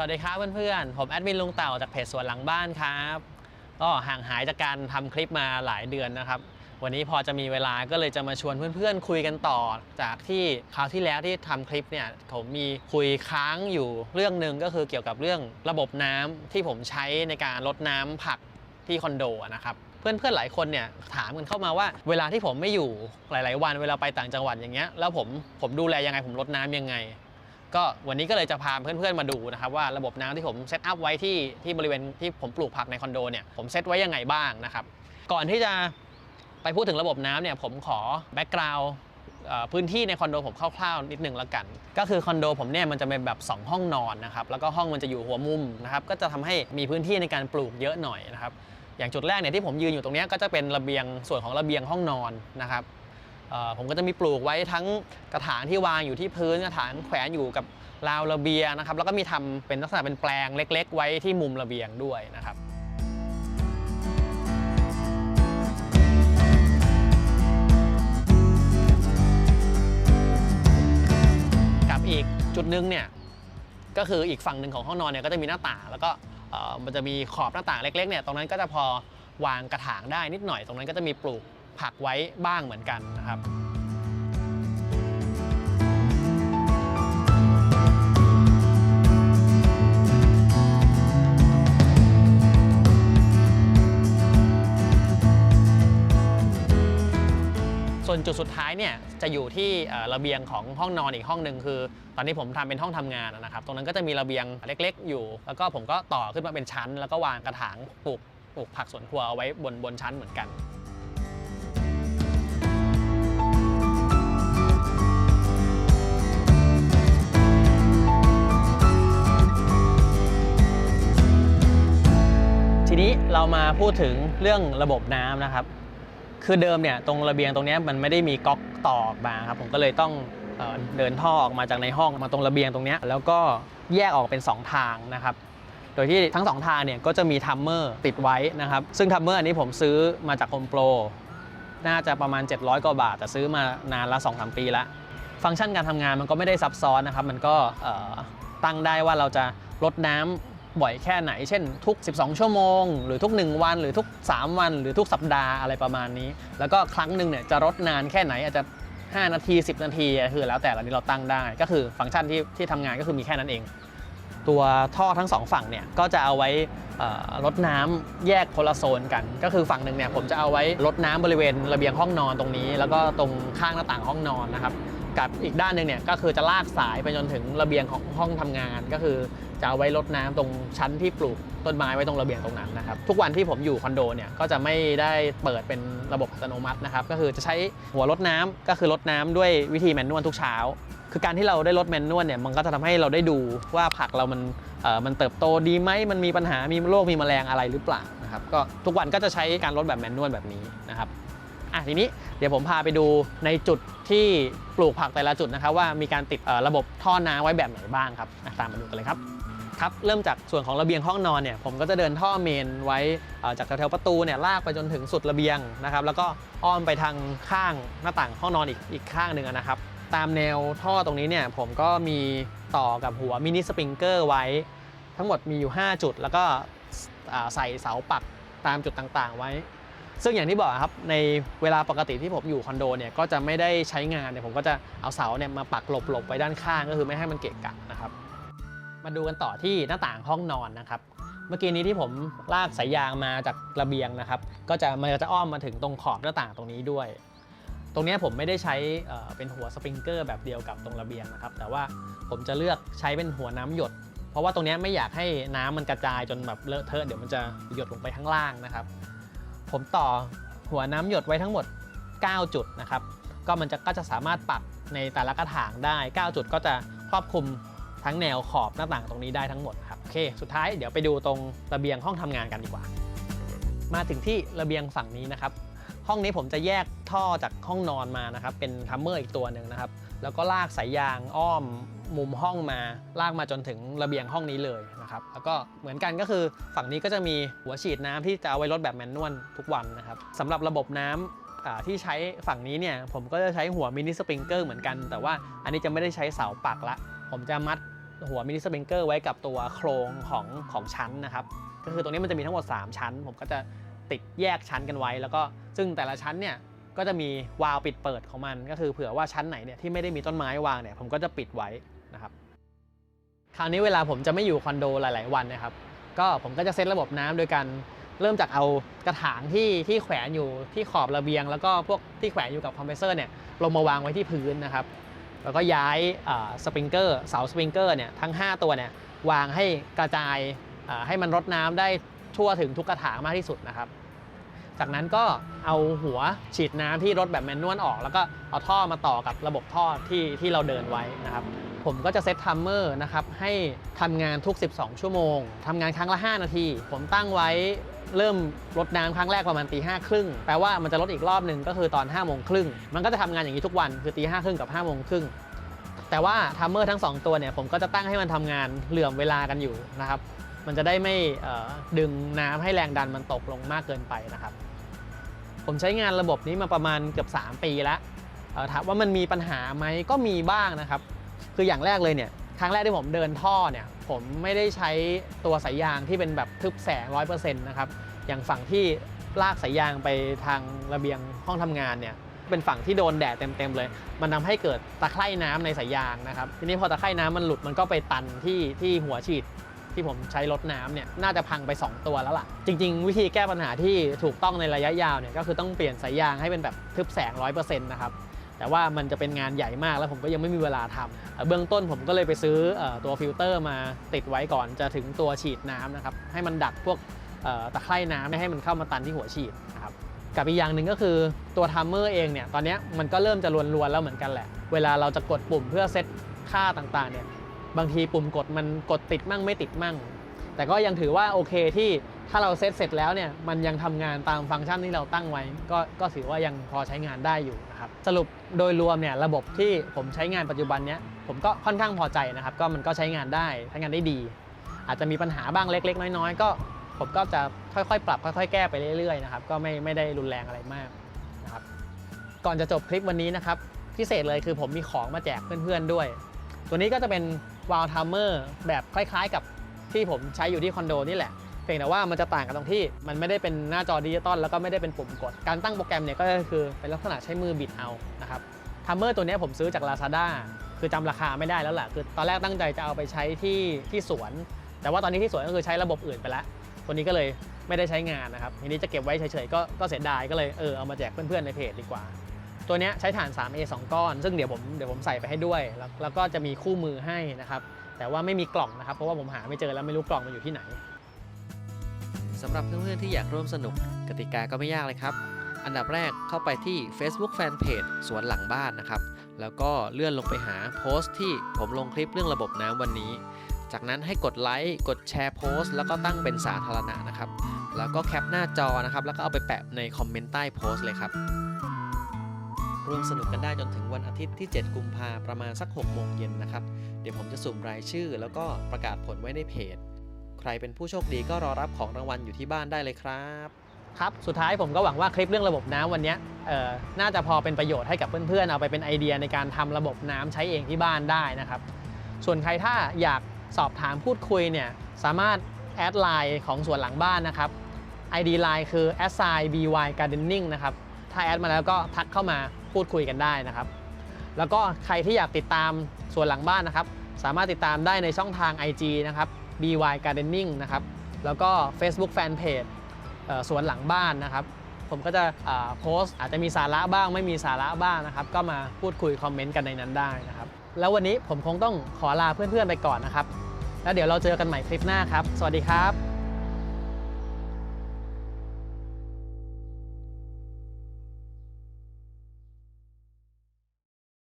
สวัสดีครับเพื่อนๆ ผมแอดมินลุงเต่าจากเพจสวนหลังบ้านครับ ก็ห่างหายจากการทำคลิปมาหลายเดือนนะครับ วันนี้พอจะมีเวลาก็เลยจะมาชวนเพื่อนๆ คุยกันต่อ จากที่คราวที่แล้วที่ทำคลิปเนี่ยผมมีคุยค้างอยู่เรื่องหนึ่งก็คือเกี่ยวกับเรื่องระบบน้ำที่ผมใช้ในการลดน้ำผักที่คอนโดนะครับเพื่อนๆ หลายคนเนี่ยถามกันเข้ามาว่า เวลาที่ผมไม่อยู่หลาย ๆ วันเวลาไปต่างจังหวัดอย่างเงี้ยแล้วผมผมดูแลยังไงผมลดน้ำยังไง ก็วันนี้ก็เลยจะพาเพื่อนๆมาดูนะครับว่าระบบน้ำที่ผมเซตอัพไว้ที่ที่บริเวณที่ผมปลูกผักในคอนโดเนี่ยผมเซตไว้ยังไงบ้างนะครับก่อนที่จะไปพูดถึงระบบน้ำเนี่ยผมขอแบ็กกราวด์พื้นที่ในคอนโดผมคร่าวๆนิดนึงแล้วกัน ก็คือคอนโดผมเนี่ยมันจะเป็นแบบ 2 ห้องนอนนะครับแล้วก็ห้องมันจะอยู่หัวมุมนะครับก็จะทำให้มีพื้นที่ในการปลูกเยอะหน่อยนะครับอย่างจุดแรกเนี่ยที่ผมยืนอยู่ตรงนี้ก็จะเป็นระเบียงส่วนของระเบียงห้องนอนนะครับ ผมก็จะมีปลูกไว้ทั้งกระถางที่วางอยู่ที่พื้นกระถางแขวนอยู่กับราวระเบียงนะครับ แล้วก็มีทำเป็นลักษณะเป็นแปลงเล็ก ๆ ไว้ที่มุมระเบียงด้วยนะครับกับอีกจุดหนึงเนี่ยก็คืออีกฝั่งหนึ่งของห้องนอนเนี่ยก็จะมีหน้าต่างแล้วก็มันจะมีขอบหน้าต่างเล็กๆเนี่ยตรงนั้นก็จะพอวางกระถางได้นิดหน่อย ตรงนั้นก็จะมีปลูก ผักไว้บ้างเหมือนกันนะครับส่วนจุดสุดท้ายเนี่ยจะอยู่ที่ระเบียงของห้องนอนอีกห้องหนึ่งคือ ตอนนี้ผมทำเป็นห้องทำงานนะครับ ตรงนั้นก็จะมีระเบียงเล็ก ๆ อยู่ แล้วก็ผมก็ต่อขึ้นมาเป็นชั้น แล้วก็วางกระถางปลูกปลูกผักสวนครัวเอาไว้บนบนชั้นเหมือนกัน เรามาพูดถึงเรื่องระบบน้ำนะครับ คือเดิมเนี่ยตรงระเบียงตรงนี้มันไม่ได้มีก๊อกต่อออกมาครับผมก็เลยต้องเอเดินท่อออกมาจากในห้องมาตรงระเบียงตรงนี้แล้วก็แยกออกเป็น 2 ทางนะครับ โดยที่ทั้ง 2 ทางเนี่ยก็จะมีทัมเมอร์ติดไว้นะครับ ซึ่งทัมเมอร์อันนี้ผมซื้อมาจากโฮมโปรน่าจะประมาณ 700 กว่าบาท แต่ซื้อมานานละ2-3 ปีละฟังก์ชันการทำงานมันก็ไม่ได้ซับซ้อนนะครับ มันก็ตั้งได้ว่าเราจะลดน้ำ บ่อยแค่ไหน เช่นทุก 12 ชั่วโมง หรือทุก 1 วัน หรือทุก 3 วัน หรือทุกสัปดาห์อะไรประมาณนี้ แล้วก็ครั้งหนึ่งเนี่ยจะลดนานแค่ไหนอาจจะ 5 นาที 10 นาทีคือแล้วแต่เรานี้เราตั้งได้ ก็คือฟังก์ชันที่ที่ทำงานก็คือมีแค่นั้นเอง ตัวท่อทั้งสองฝั่งเนี่ยก็จะเอาไว้ลดน้ำแยกคนละโซนกัน ก็คือฝั่งหนึ่งเนี่ยผมจะเอาไว้ลดน้ำบริเวณระเบียงห้องนอนตรงนี้ แล้วก็ตรงข้างหน้าต่างห้องนอนนะครับ กับอีกด้านหนึ่งเนี่ยก็คือจะลากสายไปจนถึงระเบียงของห้องทำงาน ก็คือจะเอาไว้ลดน้ำตรงชั้นที่ปลูกต้นไม้ไว้ตรงระเบียงตรงนั้นนะครับทุกวันที่ผมอยู่คอนโดเนี่ยก็จะไม่ได้เปิดเป็นระบบอัตโนมัตินะครับก็คือจะใช้หัวลดน้ำก็คือลดน้ำด้วยวิธีแมนนวลทุกเช้า คือการที่เราได้ลดแมนนวลเนี่ยมันก็จะทำให้เราได้ดูว่าผักเรามันเอ่อมันเติบโตดีไหมมันมีปัญหามีโรคมีแมลงอะไรหรือเปล่านะครับก็ทุกวันก็จะใช้การลดแบบแมนนวลแบบนี้นะครับ อะทีนี้เดี๋ยวผมพาไปดูในจุดที่ปลูกผักแต่ละจุดนะครับว่ามีการติดระบบท่อน้ำไว้แบบไหนบ้างครับตามมาดูกันเลยครับครับเริ่มจากส่วนของระเบียงห้องนอนเนี่ยผมก็จะเดินท่อเมนไว้จากแถวๆประตูเนี่ยลากไปจนถึงสุดระเบียงนะครับแล้วก็อ้อมไปทางข้างหน้าต่างห้องนอนอีกอีกข้างหนึ่งนะครับตามแนวท่อตรงนี้เนี่ยผมก็มีต่อกับหัวมินิสปริงเกอร์ไว้ ทั้งหมดมีอยู่ 5 จุด แล้วก็ใส่เสาปักตามจุดต่างๆไว้ ซึ่งอย่างที่บอกครับในเวลาปกติที่ผมอยู่คอนโดเนี่ยก็จะไม่ได้ใช้งานเนี่ยผมก็จะเอาเสาเนี่ยมาปักหลบๆไว้ด้านข้างก็คือไม่ให้มันเกะกะนะครับ มาดูกันต่อที่หน้าต่างห้องนอนนะครับเมื่อกี้นี้ที่ผมลากสายยางมาจากระเบียงนะครับ ก็จะมันจะอ้อมมาถึงตรงขอบหน้าต่างตรงนี้ด้วย ตรงนี้ผมไม่ได้ใช้เป็นหัวสปริงเกอร์แบบเดียวกับตรงระเบียงนะครับ แต่ว่าผมจะเลือกใช้เป็นหัวน้ำหยด เพราะว่าตรงนี้ไม่อยากให้น้ำมันกระจายจนแบบเลอะเทอะเดี๋ยวมันจะหยดลงไปข้างล่างนะครับ ผมต่อหัวน้ำหยดไว้ทั้งหมด 9 จุดนะครับ ก็มันจะก็จะสามารถปรับในแต่ละกระถางได้ 9 จุดก็จะครอบคลุมทั้งแนวขอบหน้าต่างตรงนี้ได้ทั้งหมดครับโอเค สุดท้ายเดี๋ยวไปดูตรงระเบียงห้องทำงานกันดีกว่า มาถึงที่ระเบียงฝั่งนี้นะครับ ห้องนี้ผมจะแยกท่อจากห้องนอนมานะครับ เป็นทัมเมอร์อีกตัวหนึ่งนะครับ แล้วก็ลากสายยางอ้อมมุมห้องมา ลากมาจนถึงระเบียงห้องนี้เลยนะครับ แล้วก็เหมือนกันก็คือฝั่งนี้ก็จะมีหัวฉีดน้ำที่จะเอาไว้ลดแบบแมนนวลทุกวันนะครับสำหรับระบบน้ำอ่าที่ใช้ฝั่งนี้เนี่ยผมก็จะใช้หัวมินิสปริงเกอร์เหมือนกัน แต่ว่าอันนี้จะไม่ได้ใช้เสาปักละ ผมจะมัดหัวมินิสปริงเกอร์ไว้กับตัวโครงของของชั้นนะครับ ก็คือตรงนี้มันจะมีทั้งหมด 3 ชั้น ผมก็จะ ติดแยกชั้นกันไว้ แล้วก็ซึ่งแต่ละชั้นเนี่ยก็จะมีวาล์วปิดเปิดของมัน ก็คือเผื่อว่าชั้นไหนเนี่ยที่ไม่ได้มีต้นไม้วางเนี่ยผมก็จะปิดไว้นะครับคราวนี้เวลาผมจะไม่อยู่คอนโดหลาย ๆ วันนะครับ ก็ผมก็จะเซตระบบน้ำโดยการเริ่มจากเอากระถางที่ที่แขวนอยู่ที่ขอบระเบียง แล้วก็พวกที่แขวนอยู่กับคอมเพรสเซอร์เนี่ยลงมาวางไว้ที่พื้นนะครับ แล้วก็ย้ายสปริงเกอร์เสาสปริงเกอร์เนี่ยทั้ง 5 ตัวเนี่ยวางให้กระจายให้มันรดน้ำได้ ทั่วถึงทุกกระถางมากที่สุดนะครับ จากนั้นก็เอาหัวฉีดน้ำที่รถแบบแมนนวลออก แล้วก็เอาท่อมาต่อกับระบบท่อที่ที่เราเดินไว้นะครับ ผมก็จะเซตทัมเมอร์นะครับให้ทำงานทุก 12 ชั่วโมงทำงานครั้งละ 5 นาที ผมตั้งไว้เริ่มรดน้ำครั้งแรกประมาณตีห้าครึ่งแปลว่ามันจะลดอีกรอบหนึ่งก็คือตอน5้าโมงครึ่งมันก็จะทำงานอย่างนี้ทุกวันคือตีห้าครึ่งกับ5้าโมงครึ่งแต่ว่าทัมเมอร์ทั้ง 2 ตัวเนี่ยผมก็จะตั้งให้มันทำงานเหลื่อมเวลากันอยู่นะครับ มันจะได้ไม่ดึงน้ำให้แรงดันมันตกลงมากเกินไปนะครับ ผมใช้งานระบบนี้มาประมาณเกือบ 3 ปีแล้วเอ่อถามว่ามันมีปัญหาไหมก็มีบ้างนะครับ คืออย่างแรกเลยเนี่ยครั้งแรกที่ผมเดินท่อเนี่ยผมไม่ได้ใช้ตัวสายยางที่เป็นแบบทึบแสง100%นะครับอย่างฝั่งที่ลากสายยางไปทางระเบียงห้องทำงานเนี่ยเป็นฝั่งที่โดนแดดเต็มๆเลย มันทำให้เกิดตะไคร่น้ำในสายยางนะครับ ทีนี้พอตะไคร่น้ำมันหลุดมันก็ไปตันที่ที่หัวฉีด ที่ผมใช้รดน้ำเนี่ยน่าจะพังไป 2 ตัวแล้วล่ะ จริง ๆ วิธีแก้ปัญหาที่ถูกต้องในระยะยาวเนี่ยก็คือต้องเปลี่ยนสายยางให้เป็นแบบทึบแสง 100%นะครับแต่ว่ามันจะเป็นงานใหญ่มากแล้วผมก็ยังไม่มีเวลาทำเบื้องต้นผมก็เลยไปซื้ออตัวฟิลเตอร์มาติดไว้ก่อนจะถึงตัวฉีดน้ำนะครับให้มันดักพวกตะไคร่น้ำไม่ให้มันเข้ามาตันที่หัวฉีดนะครับกับอีกอย่างหนึ่งก็คือตัวทัมเมอร์เองเนี่ยตอนนี้มันก็เริ่มจะลวนๆแล้วเหมือนกันแหละ เวลาเราจะกดปุ่มเพื่อเซตค่าต่างๆเนี่ย บางทีปุ่มกดมันกดติดมั่งไม่ติดมั่ง แต่ก็ยังถือว่าโอเคที่ถ้าเราเซตเสร็จแล้วเนี่ยมันยังทำงานตามฟังก์ชันที่เราตั้งไว้ ก็ก็ถือว่ายังพอใช้งานได้อยู่นะครับสรุปโดยรวมเนี่ยระบบที่ผมใช้งานปัจจุบันเนี้ยผมก็ค่อนข้างพอใจนะครับ ก็มันก็ใช้งานได้ใช้งานได้ดี อาจจะมีปัญหาบ้างเล็ก ๆ น้อยๆ ก็ผมก็จะค่อยๆ ปรับค่อยๆ แก้ไปเรื่อยๆนะครับก็ไม่ไม่ได้รุนแรงอะไรมากนะครับก่อนจะจบคลิปวันนี้นะครับพิเศษเลยคือผมมีของมาแจกเพื่อนๆด้วย ตัวนี้ก็จะเป็นวาลทัมเมอร์แบบคล้ายๆ กับที่ผมใช้อยู่ที่คอนโดนี่แหละเพียงแต่ว่ามันจะต่างกันตรงที่มันไม่ได้เป็นหน้าจอดิจิตอลแล้วก็ไม่ได้เป็นปุ่มกด การตั้งโปรแกรมเนี่ยก็คือเป็นลักษณะใช้มือบิดเอานะครับทัมเมอร์ตัวนี้ผมซื้อจาก Lazada คือจำราคาไม่ได้แล้วแหละคือตอนแรกตั้งใจจะเอาไปใช้ที่ที่สวน แต่ว่าตอนนี้ที่สวนก็คือใช้ระบบอื่นไปแล้ว ตัวนี้ก็เลยไม่ได้ใช้งานนะครับทีนี้จะเก็บไว้เฉยๆก็ก็เสียดายก็เลยเออเอามาแจกเพื่อนๆในเพจดีกว่า ตัวนี้ใช้ฐาน 3A 2 ก้อน ซึ่งเดี๋ยวผมเดี๋ยวผมใส่ไปให้ด้วย แล้วแล้วก็จะมีคู่มือให้นะครับ แต่ว่าไม่มีกล่องนะครับ เพราะว่าผมหาไม่เจอแล้วไม่รู้กล่องมันอยู่ที่ไหนสำหรับเพื่อนๆที่อยากร่วมสนุกกติกาก็ไม่ยากเลยครับ อันดับแรกเข้าไปที่ Facebook Fanpage สวนหลังบ้านนะครับ แล้วก็เลื่อนลงไปหาโพสต์ที่ผมลงคลิปเรื่องระบบน้ำวันนี้ จากนั้นให้กดไลค์กดแชร์โพสต์แล้วก็ตั้งเป็นสาธารณะนะครับ แล้วก็แคปหน้าจอนะครับ แล้วก็เอาไปแปะในคอมเมนต์ใต้โพสต์เลยครับ ร่วมสนุกกันได้จนถึงวันอาทิตย์ที่ 7 กุมภาประมาณสัก6โมงเย็นนะครับ เดี๋ยวผมจะสุ่มรายชื่อ แล้วก็ประกาศผลไว้ในเพจ ใครเป็นผู้โชคดีก็รอรับของรางวัลอยู่ที่บ้านได้เลยครับ ครับ สุดท้ายผมก็หวังว่าคลิปเรื่องระบบน้ำวันนี้น่าจะพอเป็นประโยชน์ให้กับเพื่อนๆ เอาไปเป็นไอเดียในการทำระบบน้ำใช้เองที่บ้านได้นะครับ ส่วนใครถ้าอยากสอบถามพูดคุยเนี่ยสามารถแอดไลน์ของสวนหลังบ้านนะครับ ID line คือ a s s i by gardening นะครับ ถ้าแอดมาแล้วก็ทักเข้ามา พูดคุยกันได้นะครับ แล้วก็ใครที่อยากติดตามสวนหลังบ้านนะครับ สามารถติดตามได้ในช่องทาง IG นะครับ by gardening นะครับ แล้วก็ Facebook Fanpage เอ่อสวนหลังบ้านนะครับ ผมก็จะโพสต์อาจจะมีสาระบ้าง ไม่มีสาระบ้างนะครับ ก็มาพูดคุยคอมเมนต์กันในนั้นได้นะครับ แล้ววันนี้ผมคงต้องขอลาเพื่อนๆไปก่อนนะครับ แล้วเดี๋ยวเราเจอกันใหม่คลิปหน้าครับ สวัสดีครับ